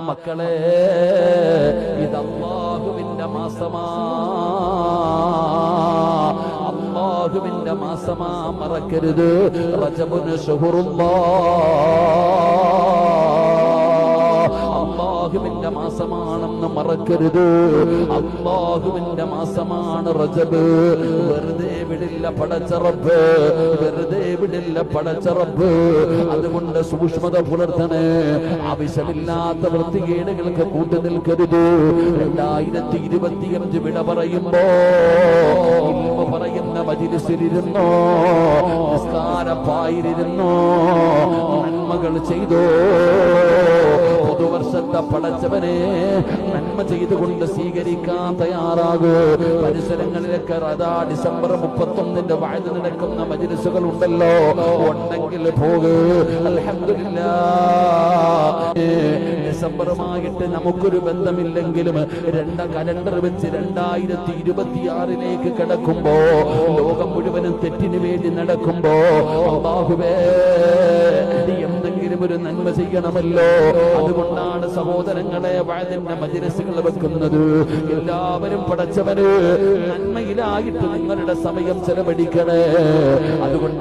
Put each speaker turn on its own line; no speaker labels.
മക്കളെ ഇത് അള്ളാഹുവിന്റെ മാസമാ. അള്ളാഹുവിന്റെ മാസമാ മറക്കരുത്. റജബുന് ഷുഹുറുല്ലാ. അള്ളാഹുവിന്റെ മാസമാണെന്ന് മറക്കരുത്. അള്ളാഹുവിന്റെ മാസമാണ് റജബ്. വെറുതെ വിടില്ല പടച്ചറബ്. വെറുതെ വിടില്ല പടച്ചറബ്. അതുകൊണ്ട് സൂക്ഷ്മത പുലർത്തണേ. ആവശ്യമില്ലാത്ത വൃത്തികേടുകൾക്ക് കൂട്ടു നിൽക്കരുത്. രണ്ടായിരത്തി ഇരുപത്തിയഞ്ച് വിട പറയുമ്പോ പറയുന്ന മജിലിസിലിരുന്നോ നിസ്കാരപ്പായിരുന്നോ നന്മകൾ ചെയ്തോ പുതുവർഷത്തെ പടച്ചവനെ നന്മ ചെയ്തുകൊണ്ട് സ്വീകരിക്കാൻ തയ്യാറാകൂ. പരിസരങ്ങളിലൊക്കെ അതാ ഡിസംബർ മുപ്പത്തൊന്നിന്റെ വാഴ്ച നടക്കുന്ന മജിലിസുകൾ ഉണ്ടല്ലോ ഉണ്ടെങ്കിൽ പോകൂ. അൽഹംദുലില്ല ഡിസംബറുമായിട്ട് നമുക്കൊരു ബന്ധമില്ലെങ്കിലും രണ്ട കലണ്ടർ വെച്ച് രണ്ടായിരത്തി ഇരുപത്തിയാറിലേക്ക് കിടക്കുമ്പോ ലോകം മുഴുവനും തെറ്റിന് വേണ്ടി നടക്കുമ്പോ അള്ളാഹുവേ എന്തെങ്കിലും ഒരു നന്മ ചെയ്യണമല്ലോ. അതുകൊണ്ടാണ് സഹോദരങ്ങളെ വഴതിന്റെ മജിരസുകൾ വെക്കുന്നത്. എല്ലാവരും പടച്ചവന് നന്മയിലായിട്ട് നിങ്ങളുടെ സമയം ചെലവഴിക്കണേ. അതുകൊണ്ട്